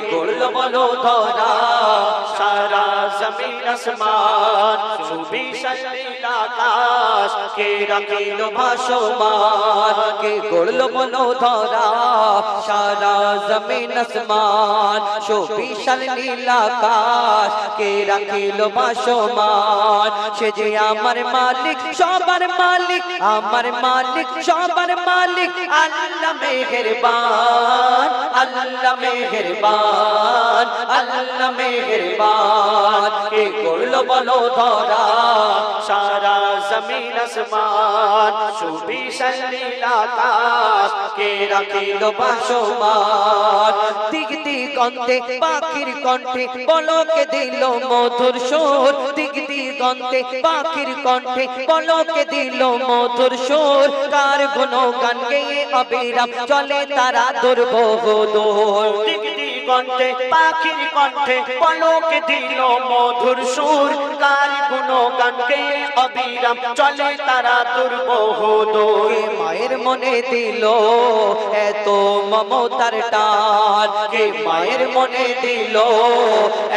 করল বলো ধরা। জমিন আসমান চৌবিশাল নীল আকাশ, কে রাখিল ভাসমান, কে করল বলো ধরা সারা জমিন আসমান শোভিশাল নীল আকাশ, কে রাখিল ভাসমান, সে যে আমার মালিক, সবার মালিক, আমার মালিক, সবার মালিক, আল্লাহ মেহেরবান আল্লাহ মেহেরবান আল্লাহ মেহেরবান। কে করল বলো ধরা? সারা জমিন আসমান নীল কে রাখিল ভাসমান? দিক দিগন্তে পাখির কণ্ঠে বলকে দিল মধুর সুর? দিক দিগন্তে পাখির কণ্ঠে বলকে দিল মধুর সুর? কার গুণ গান গেয়ে অবিরাম চলে তারা দুর্বহ দোর দিক দিগন্তে পাখির কণ্ঠে পলক দিল মধুর সুর। কার গুণ গানকে অবিরাম, চলে তারা দুর্বহ দোর কে মায়ের মনে দিল মমতার টান। কে মায়ের মনে দিল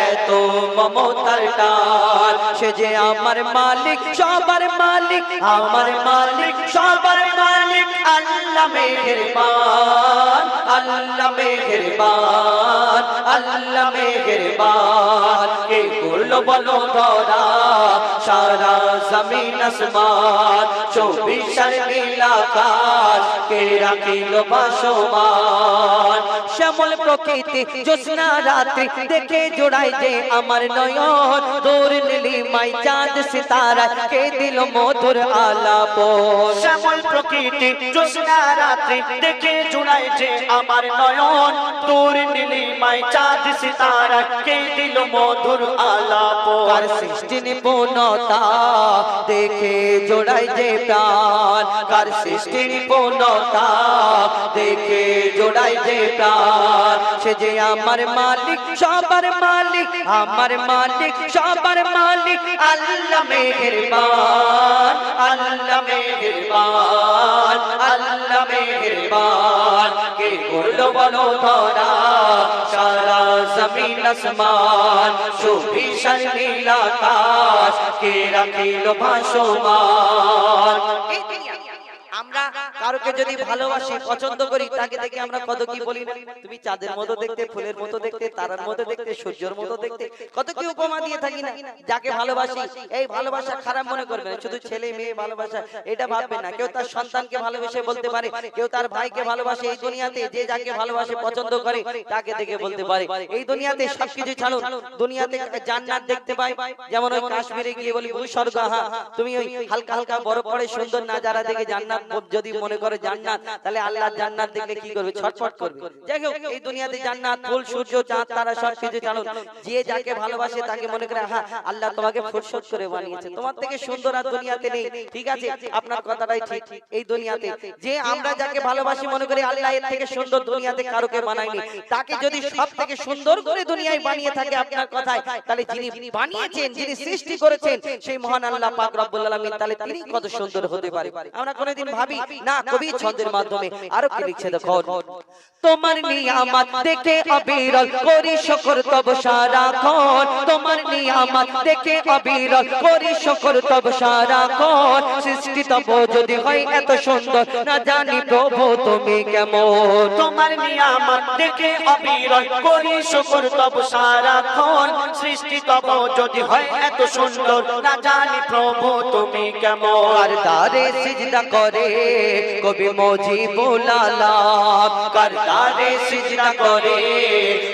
এত মমতার টান? সে যে আমার মালিক, সবার মালিক, আমার মালিক, সবার মালিক, আল্লাহ মেহেরবান আল্লাহ মেহেরবান আল্লাহ মেহেরবান। কে করল বলো ধরা সারা জমিন আসমান চৌবিশার নীল আকাশ, কে রাখিল ভাসমান। শ্যামল প্রকৃতি জ্যোৎস্না রাত্রি, দেখে জোড়াই যে আমার নয়ন। দূর নীলি মাই চাঁদ সিতারা, কে দিল মধুর আলাপ শ্যামল প্রকৃতি জ্যোৎস্না রাত্রি, দেখে জুড়াই যে আমার নয়ন। তোর নীলিমায় চাঁদ সিতারা, কে দিল মধুর আলাপ কার সৃষ্টি নিপুণতা দেখে জোড়াই যে প্রাণ, কার সৃষ্টি নিপুণতা দেখে জোড়াই যে প্রাণ। সে যে আমার মালিক, সবার মালিক, আমার মালিক, সবার মালিক, আল্লাহ মেহেরবান আল্লাহ মেহেরবান আল্লাহ মেহেরবান। কে করল বলো সারা জমিন আসমান সুবিশাল নীল আকাশ কে রাখিল ভাসমান? কারোকে যদি ভালোবাসি পছন্দ করি তাকে দেখে আমরা কত কি বলি না? তুমি চাঁদের মতো দেখতে ফুলের মতো দেখতে তারার মতো দেখতে সূর্যের মতো দেখতে। কত কি উপমা দিয়ে থাকি না? যাকে ভালোবাসি এই ভালোবাসা খারাপ মনে করবে না। শুধু ছেলে মেয়ে ভালোবাসা এটা ভাববে না। কেউ তার সন্তানকে ভালোবেসে বলতে পারে কেউ তার ভাইকে ভালোবাসে এই দুনিয়াতে যে যাকে ভালোবাসে পছন্দ করে তাকে দেখে বলতে পারে এই দুনিয়াতে সবকিছু ছাড়ো দুনিয়াতে জান্নাত দেখতে পাই যেমন ওই কাশ্মীরে গিয়ে বলি ভূস্বর্গ হ্যাঁ তুমি ওই হালকা হালকা বরফ পড়ে সুন্দর না যারা দেখে জান্নাত যদি মনে করে জান্নাত, তাহলে আল্লাহ জান্নাত দেখলে কি করবে? ছটফট করবে। যাই হোক, এই দুনিয়াতে জান্নাত, ফুল, সূর্য, চাঁদ, তারা সব কিছু জানো যে যাকে ভালোবাসে তাকে মনে করে হ্যাঁ আল্লাহ তোমাকে ফুরসত করে বানিয়েছে। তোমার থেকে সুন্দর আর দুনিয়াতে নেই। ঠিক আছে, আপনার কথাটাই ঠিক। এই দুনিয়াতে যে আমরা যাকে ভালোবাসি মনে করি আল্লাহ এর থেকে সুন্দর দুনিয়াতে কারোকে বানায়নি। তাকে যদি সব থেকে সুন্দর করে দুনিয়ায় বানিয়ে থাকে আপনার কথায়, তাহলে যিনি বানিয়েছেন, যিনি সৃষ্টি করেছেন, সেই মহান আল্লাহ পাক রব্বুল আলামিন, তাহলে তিনি কত সুন্দর হতে পারে। আমরা কোনোদিন ভাবি, না কবি ছন্দের মাধ্যমে আরও কি লিখছে দেখো তোমার নিয়ামত দেখে অবিরল করি শুকর তব সারাক্ষণ তোমার নিয়ামত দেখে অবিরল করি শুকর তব সারাক্ষণ সৃষ্টি তব যদি হয় এত সুন্দর না জানি প্রভু তুমি কেমন। তোমার নিয়ামত দেখে অবিরল করি শুকর তব সারাক্ষণ সৃষ্টি তব যদি হয় এত সুন্দর না জানি প্রভু তুমি কেমন। আর দারে সিজদা করে কবি মজিবুল আলাম কারদারে সিজদা করে,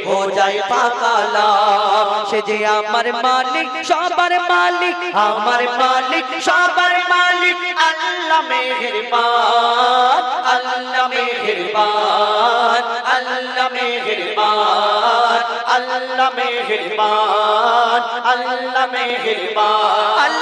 হো যায় পাকালা। সে যে আমার মালিক, সবার মালিক, আমার মালিক, সবার মালিক, আল্লাহ মেহেরবান আল্লাহ মেহেরবান আল্লাহ মেহেরবান আল্লাহ মেহেরবান আল্লাহ মেহেরবান।